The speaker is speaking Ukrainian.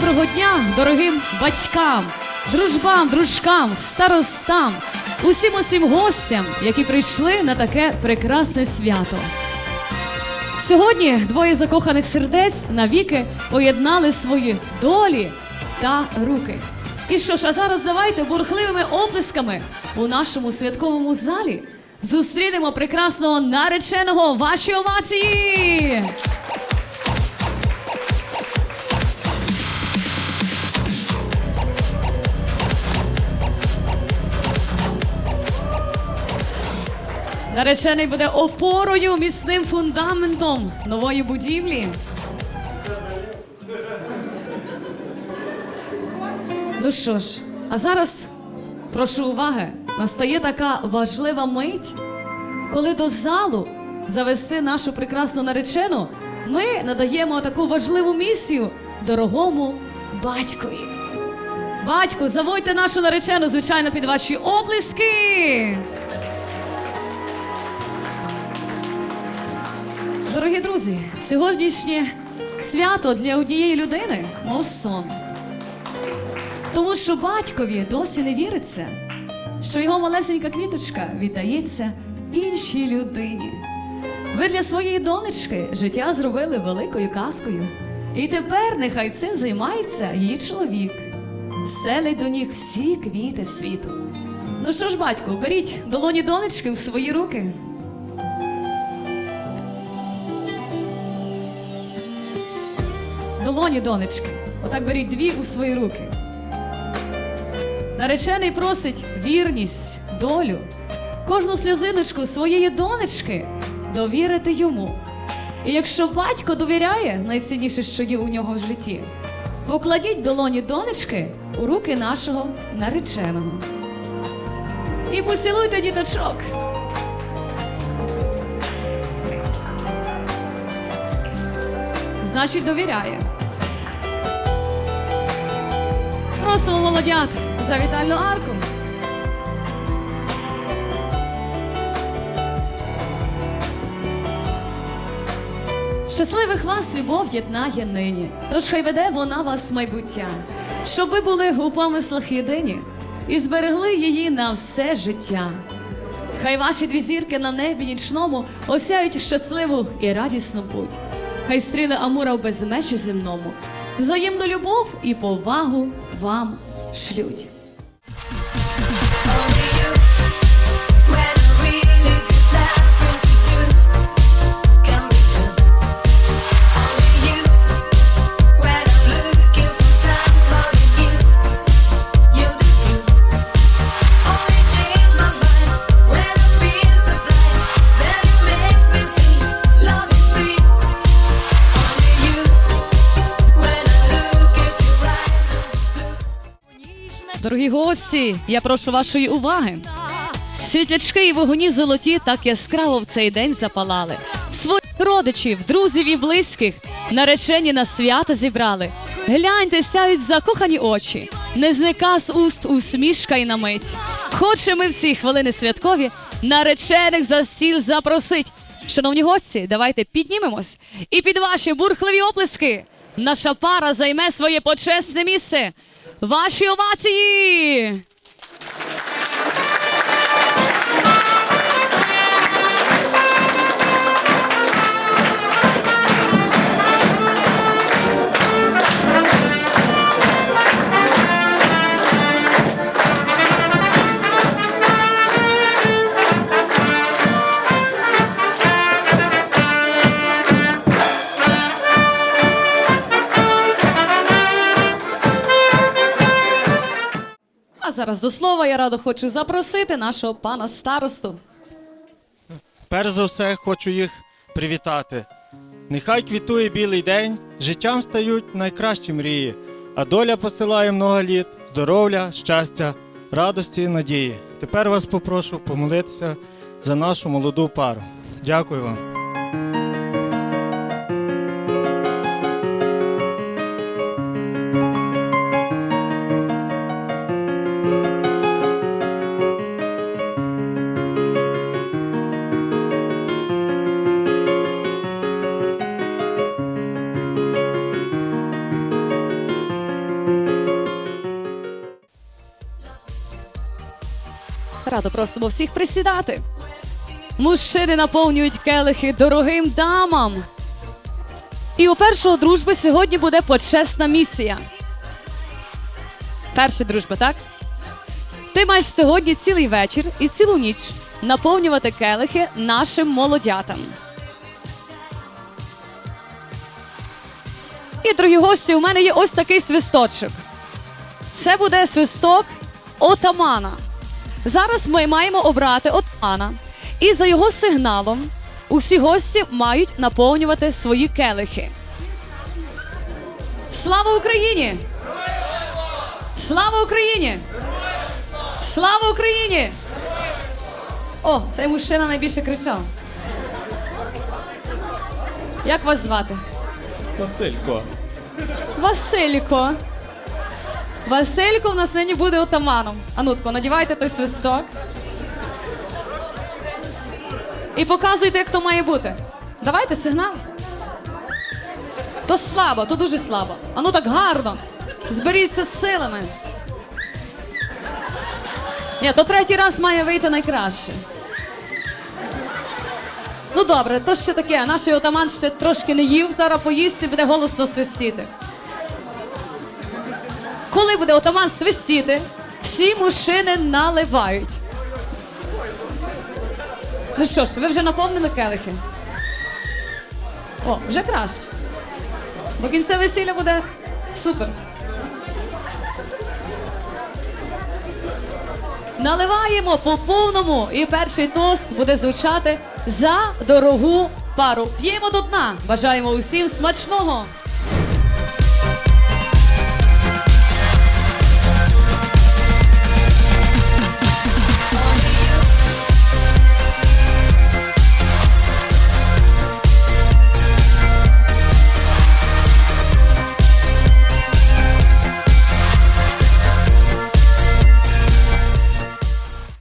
Доброго дня, дорогим батькам, дружбам, дружкам, старостам, усім усім гостям, які прийшли на таке прекрасне свято. Сьогодні двоє закоханих сердець навіки поєднали свої долі та руки. І що ж, а зараз давайте бурхливими оплесками у нашому святковому залі зустрінемо прекрасного нареченого ваші овації! Наречений буде опорою, міцним фундаментом нової будівлі. Ну що ж, а зараз прошу уваги, настає така важлива мить, коли до залу завести нашу прекрасну наречену, ми надаємо таку важливу місію дорогому батькові. Батьку, заводьте нашу наречену, звичайно, під ваші оплески. Дорогі друзі, сьогоднішнє свято для однієї людини мов сон. Тому що батькові досі не віриться, що його малесенька квіточка віддається іншій людині. Ви для своєї донечки життя зробили великою казкою. І тепер нехай цим займається її чоловік. Стелить до ніг всі квіти світу. Ну що ж, батько, беріть долоні донечки в свої руки. Долоні, донечки, отак беріть дві у свої руки. Наречений просить вірність, долю, кожну сльозиночку своєї донечки довірити йому. І якщо батько довіряє найцінніше, що є у нього в житті, покладіть долоні донечки у руки нашого нареченого. І поцілуйте діточок. Значить, довіряє. Просимо молодят за вітальну арку. Щасливих вас любов єднає нині, тож хай веде вона вас майбуття, щоб ви були у помислах єдині і зберегли її на все життя. Хай ваші дві зірки на небі нічному осяють щасливу і радісну путь. Хай стріли Амура в безмежі земному, взаємну любов і повагу вам шлють. Дорогі гості, я прошу вашої уваги. Світлячки і вогоні золоті так яскраво в цей день запалали. Своїх родичів, друзів і близьких наречені на свято зібрали. Гляньте, сяють закохані очі, не зника з уст усмішка й на мить. Хочемо ми в ці хвилини святкові наречених за стіл запросить. Шановні гості, давайте піднімемось і під ваші бурхливі оплески наша пара займе своє почесне місце. Ваші овації! Зараз до слова я радо хочу запросити нашого пана старосту. Перш за все хочу їх привітати. Нехай квітує білий день, життям стають найкращі мрії, а доля посилає много літ, здоров'я, щастя, радості і надії. Тепер вас попрошу помолитися за нашу молоду пару. Дякую вам. Радо просимо всіх присідати. Мужчини наповнюють келихи дорогим дамам. І у першого дружби сьогодні буде почесна місія. Перша дружба, так? Ти маєш сьогодні цілий вечір і цілу ніч наповнювати келихи нашим молодятам. І, дорогі гості, у мене є ось такий свисточок. Це буде свисток отамана. Зараз ми маємо обрати отамана, і за його сигналом усі гості мають наповнювати свої келихи. Слава Україні! Слава Україні! Слава Україні! О, цей мужчина найбільше кричав. Як вас звати? Василько. Василько. Василько в нас нині буде отаманом. Анутко, надівайте той свисток. І показуйте, як то має бути. Давайте сигнал. То слабо, то дуже слабо. Ану так гарно. Зберіться з силами. Ні, то третій раз має вийти найкраще. Ну добре, то ще таке. Наш отаман ще трошки не їв, зараз поїсть і буде голосно свистіти. Коли буде отаман свистіти, всі мужчини наливають. Ну що ж, ви вже наповнили келихи? О, вже краще. До кінця весілля буде супер. Наливаємо по повному, і перший тост буде звучати за дорогу пару. П'ємо до дна. Бажаємо усім смачного!